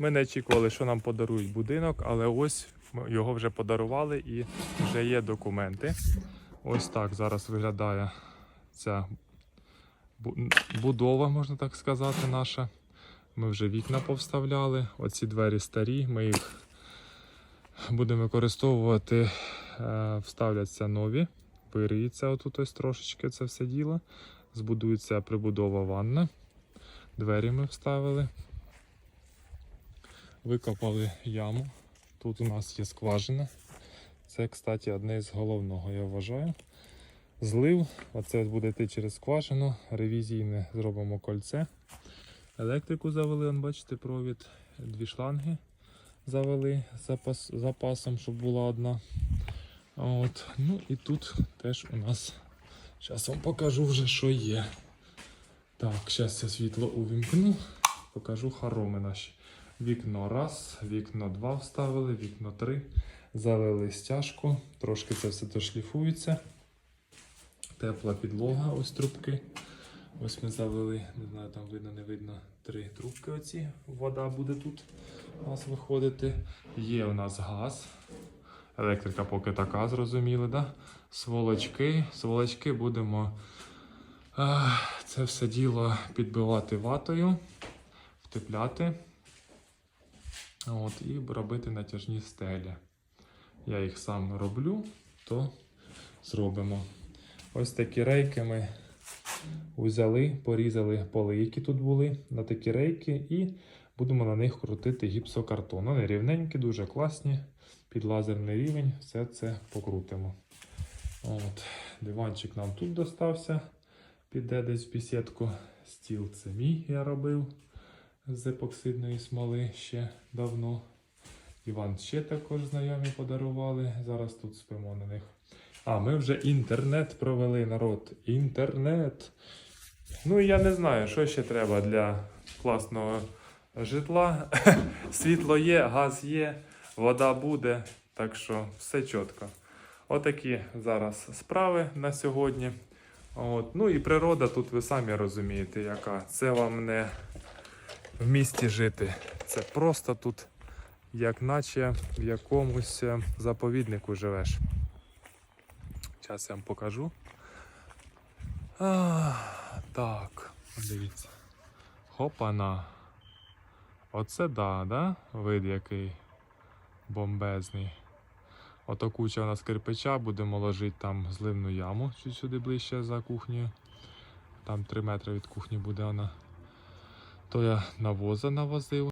Ми не очікували, що нам подарують будинок, але ось його вже подарували і вже є документи. Ось так зараз виглядає ця будова, можна так сказати, наша. Ми вже вікна повставляли. Оці двері старі, ми їх будемо використовувати, е, вставляться нові, вириється отут ось трошечки це все діло. Збудується прибудова ванна. Двері ми вставили. Викопали яму. Тут у нас є скважина. Це, кстати, одне з головного, я вважаю. Злив, оце буде йти через скважину, ревізійне зробимо кольце. Електрику завели, он, бачите, провід, дві шланги завели запас, запасом, щоб була одна. От. Ну і тут теж у нас. Зараз вам покажу вже, що є. Так, зараз я світло увімкну. Покажу хороми наші. Вікно раз, вікно два вставили, вікно три. Залили стяжку, трошки це все дошліфується. Тепла підлога, ось трубки. Ось ми завели, не знаю, там видно, не видно, три трубки оці. Вода буде тут у нас виходити. Є у нас газ. Електрика поки така, зрозуміли, да? Сволочки. Сволочки будемо це все діло підбивати ватою, втепляти. От, і робити натяжні стелі. Я їх сам роблю, то зробимо. Ось такі рейки ми взяли, порізали поли, які тут були, на такі рейки, і будемо на них крутити гіпсокартон. Вони рівненькі, дуже класні. Під лазерний рівень все це покрутимо. От, диванчик нам тут достався. Піде десь в бесідку. Стіл це мій я робив з епоксидної смоли ще давно. Іван ще також знайомі подарували. Зараз тут спимо на них. А, ми вже інтернет провели, народ. Інтернет. Ну, я не знаю, що ще треба для класного житла. Світло є, газ є, вода буде. Так що все чітко. Отакі зараз справи на сьогодні. От. Ну і природа тут ви самі розумієте, яка. Це вам не в місті жити. Це просто тут, як наче в якомусь е, заповіднику живеш. Зараз я вам покажу. А, так, дивіться. Хопана. Оце да, да? Вид який бомбезний. Ото куча у нас кирпича, будемо ложити там зливну яму чуть сюди ближче за кухнею. Там 3 метри від кухні буде вона. То я навоза навозив.